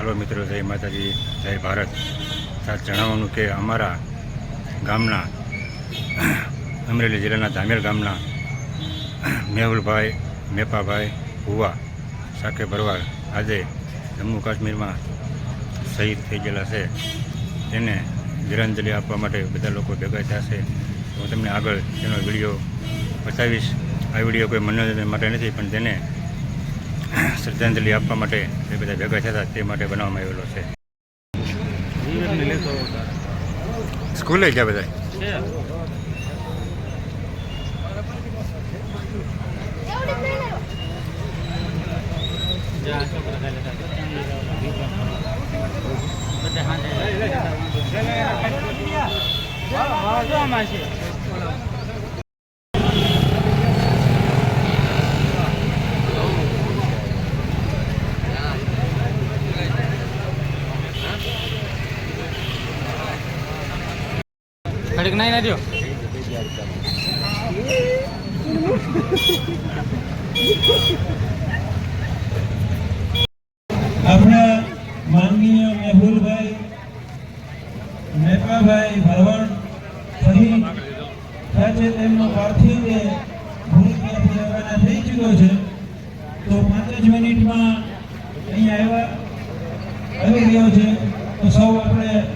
હાલો મિત્રો, જય માતાજી, જય ભારત. સાથ જણાવવાનું કે અમારા ગામના, અમરેલી જિલ્લાના ધામેર ગામના મેહુલભાઈ, મેપાભાઈ, ભુવા, સાકે ભરવાડ આજે જમ્મુ કાશ્મીરમાં શહીદ થઈ ગયેલા છે. તેને વીરાંજલિ આપવા માટે બધા લોકો ભેગા થયા છે. હું તમને આગળ તેનો વીડિયો બતાવીશ. આ વીડિયો કોઈ મનોરંજન માટે નથી, પણ તેને શ્રદ્ધાંજલિ આપવા માટે એ બધા ભેગા થયા હતા તે માટે બનાવવામાં આવેલો છે સ્કૂલે ગયા બધા. બધા હાંજે ઘડીક નહીં ના દ્યો. આપણા માનનીય મેહુલભાઈ મેપાભાઈ ભરવાડ ફરી છે તેમનો પાર્થિવ ભૂલ રવાના થઈ ચૂક્યો છે તો પાંચ જ મિનિટમાં અહીંયા આવ્યા, આવી ગયો છે તો સૌ આપણે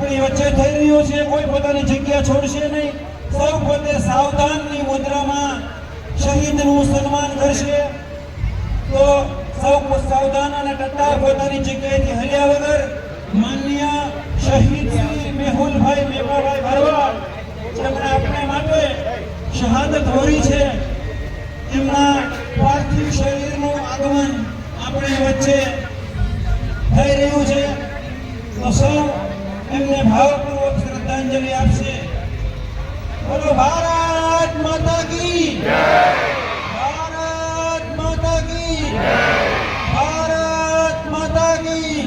આપણી વચ્ચે થઈ રહ્યું છે, કોઈ પોતાની જગ્યા છોડશે નહીં. સૌ પોતે સાવધાનની મુદ્રામાં શહીદનું સન્માન કરશે. તો સૌ સાવધાન અને ટટ્ટા પોતાની જગ્યાએથી હલ્યા વગર માનનીય શહીદ મેહુલભાઈ મેપાભાઈ ભરવાડ, જેમણે આપણે માટે શહાદત હોરી છે, એમના પાર્થિવ શરીરનું આગમન આપણી વચ્ચે થઈ રહ્યું છે. તો સૌ એમને ભાવપૂર્વક શ્રદ્ધાંજલિ આપશે. બોલો, ભારત માતા કી ભારત માતા કી ભારત માતા કી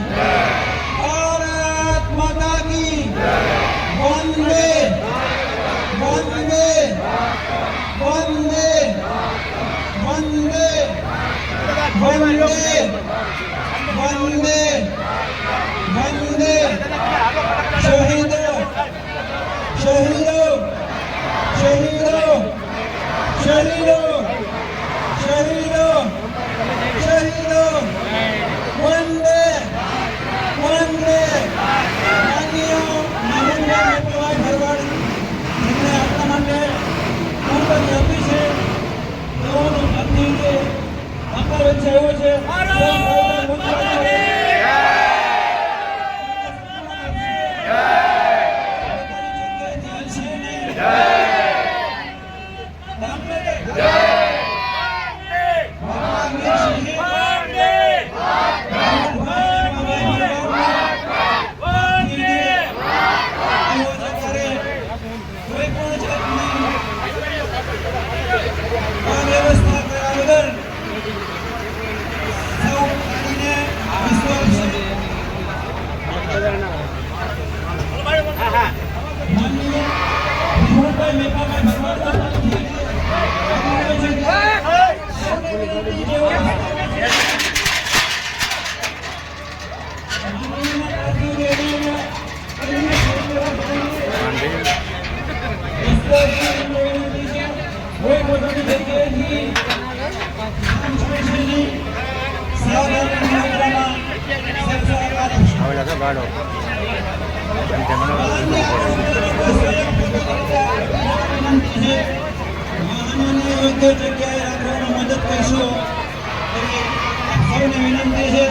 ભારત માતા કી વંદે! વંદે! વંદે! વંદે! વંદે વંદે શહીદો શહીદો શહીદો શહીદો શહીદો શહીદો વંદે વંદે માનનીય માનનીય મેપાભાઈ ભરવાડ જેમને આપણા માટે ખૂબ જ આપી છે આવ્યો છે સૌ સૌને મુદ્રા માનનીય વિમલભાઈ મેપાભાઈ ભરવાડના પાર્થિવ કોઈ પોતાની જગ્યાએથી કામ છોડે છે નહીં. સાવધાની મુદ્રામાં સત્સંગ યોગ્ય જગ્યાએ રાખવામાં મદદ કરશો. સૌને વિનંતી છે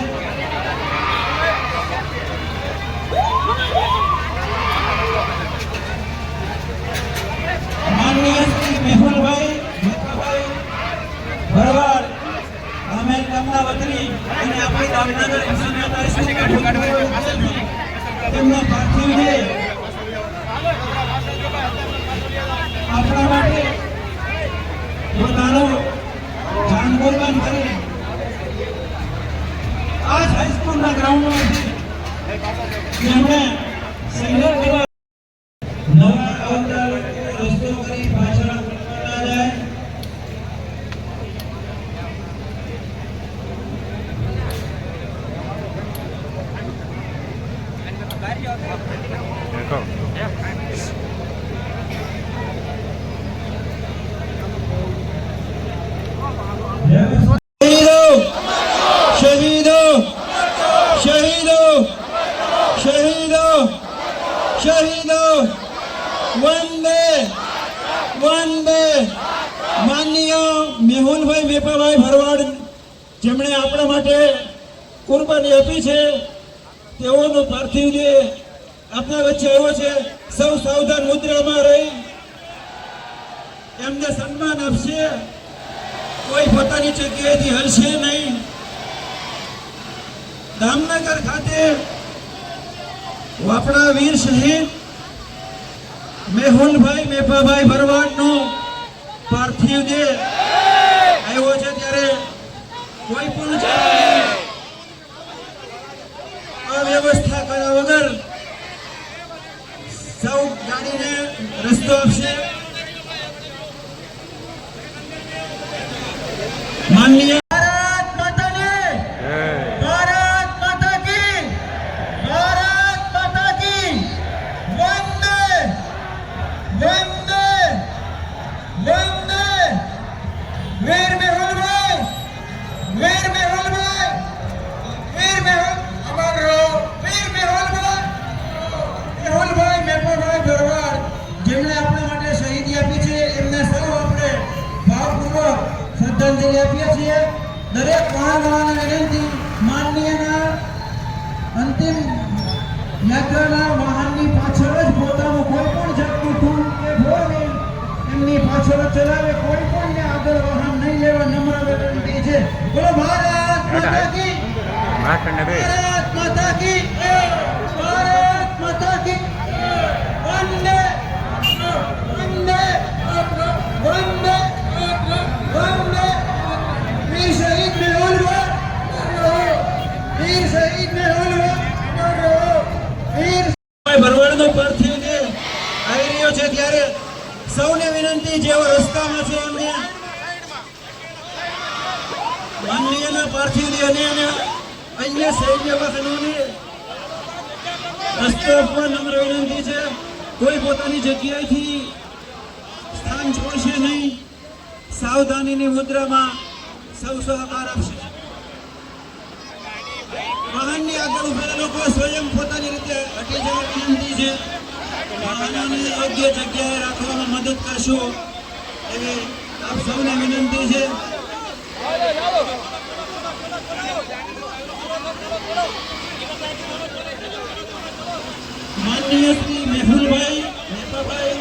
માનનીય શ્રી મેહુલભાઈ મેકાભાઈ ભરવાડ આમેર ગામના વતની અને આપણી દામનગર ઇન્સ્ટિટ્યૂટ હાઈસ્કૂલના તેમના પાર્થિવ છે આપણા માટે પોતાનો જાન કુરબાન કરી આ જ હાઈસ્કૂલના ગ્રાઉન્ડમાંથી જેમણે સંઘર્ષ કરવા નવા આવતા લોકો રસ્તો કરી પાછળ ના જાય દેખો શહીદો શહીદો શહીદો શહીદો વંદે વંદે માનનીય મેહુલભાઈ મેપાભાઈ ભરવાડ જેમણે આપણા માટે કુરબાની આપી છે, તેઓનો પાર્થિવ જે આપણા વચ્ચે આવ્યો છે. સૌ સાવધાન મુદ્રામાં રહી. એમને સન્માન આપશે. કોઈ પોતાની જગ્યાએથી હલશે નહીં. દામનગર ખાતે વાપડા વીર શહીદ મેહુલભાઈ મેફાભાઈ ભરવાડનો પાર્થિવ દેહ આવ્યો છે ત્યારે કોઈ પણ અવ્યવસ્થા કર્યા વગર સૌ ગાડીને રસ્તો આપશે. માનનીય શ્રદ્ધાંજલિ આપીએ છીએ. દરેક વાહનવાળાને વિનંતી માનનીયના અંતિમ યાત્રાના વાહનની પાછળ જ પોતાનું કોઈ પણ જાતનું ટૂલ કે ફોર વ્હીલ એમની પાછળ ચલાવે કોઈ પણ ને આગળ વાહન નહીં લેવા નમ્ર વિનંતી છે. બોલો ભારત માતા કી ભારત માતા કી ભારત માતા કી વંદે વંદે વંદે વંદે છે માનનીયના મુદ્રામાં સૌ સહકાર આપશે. વાહનની આગળ ઉભેલા સ્વયં પોતાની રીતે હટી છે. રાખવામાં મદદ કરશો. એવી આપ સૌને વિનંતી છે. માનનીય શ્રી મેહુલભાઈ મેપાભાઈ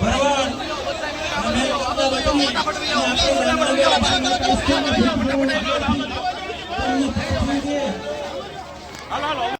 ભરવાડ અમે આપણા વતની અને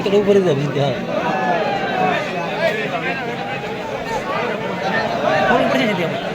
ఇక్కడ ఊపరి విద్య Thank you.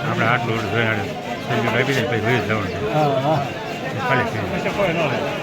આપણે આટલું જોઈને સંજુ આપી દે પછી ભૂલી જવાનું છે